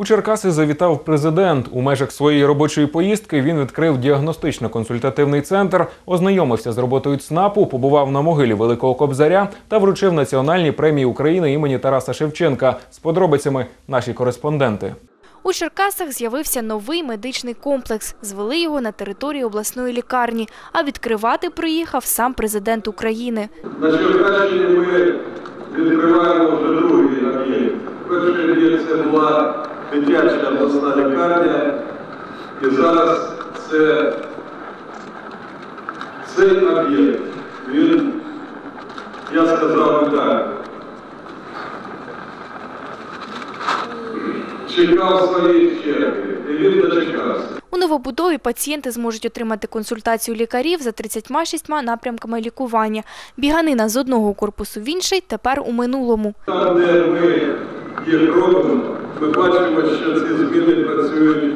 У Черкаси завітав президент. У межах своєї робочої поїздки він відкрив діагностично-консультативний центр, ознайомився з роботою ЦНАПу, побував на могилі Великого Кобзаря та вручив національні премії України імені Тараса Шевченка. З подробицями наші кореспонденти. У Черкасах з'явився новий медичний комплекс. Звели його на території обласної лікарні. А відкривати приїхав сам президент України. На Черкащині ми відкриваємо вже другий об'єкт. Перший об'єкт це була дитяча обласна лікарня. І зараз це цей об'єкт. Він, я сказав би так, чекав своєї черги. І він дочекався. У новобудові пацієнти зможуть отримати консультацію лікарів за 36 напрямками лікування. Біганина з одного корпусу в інший тепер у минулому. Там, де ми їх робимо, ми бачимо, що ці зміни працюють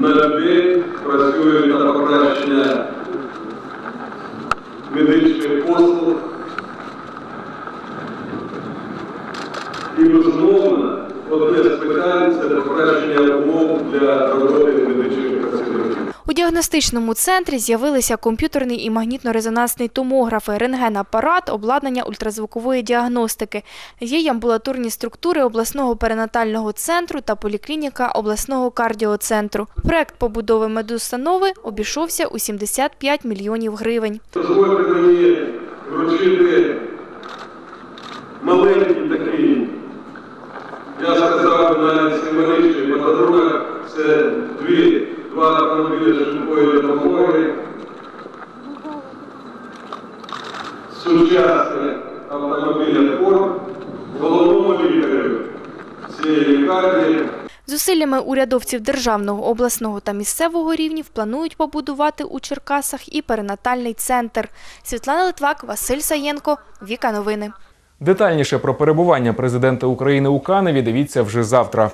на людей, працюють на покращення медичних послуг. І безумовно, одне з питань це покращення умов для роботи медичних працівників. Діагностичному центрі з'явилися комп'ютерний і магнітно-резонансний томографи, рентген-апарат, обладнання ультразвукової діагностики. Є й амбулаторні структури обласного перинатального центру та поліклініка обласного кардіоцентру. Проект побудови медустанови обійшовся у 75 мільйонів гривень. Дозвольте мені вручити маленький такий, я сказав навіть символічний автомобілі швидкої допомоги. Сучасні автомобілі Форд, головному лікарю цієї лікарні Зусиллями урядовців державного, обласного та місцевого рівнів планують побудувати у Черкасах і перинатальний центр. Світлана Литвак, Василь Саєнко, Віка Новини. Детальніше про перебування президента України у Каневі дивіться вже завтра.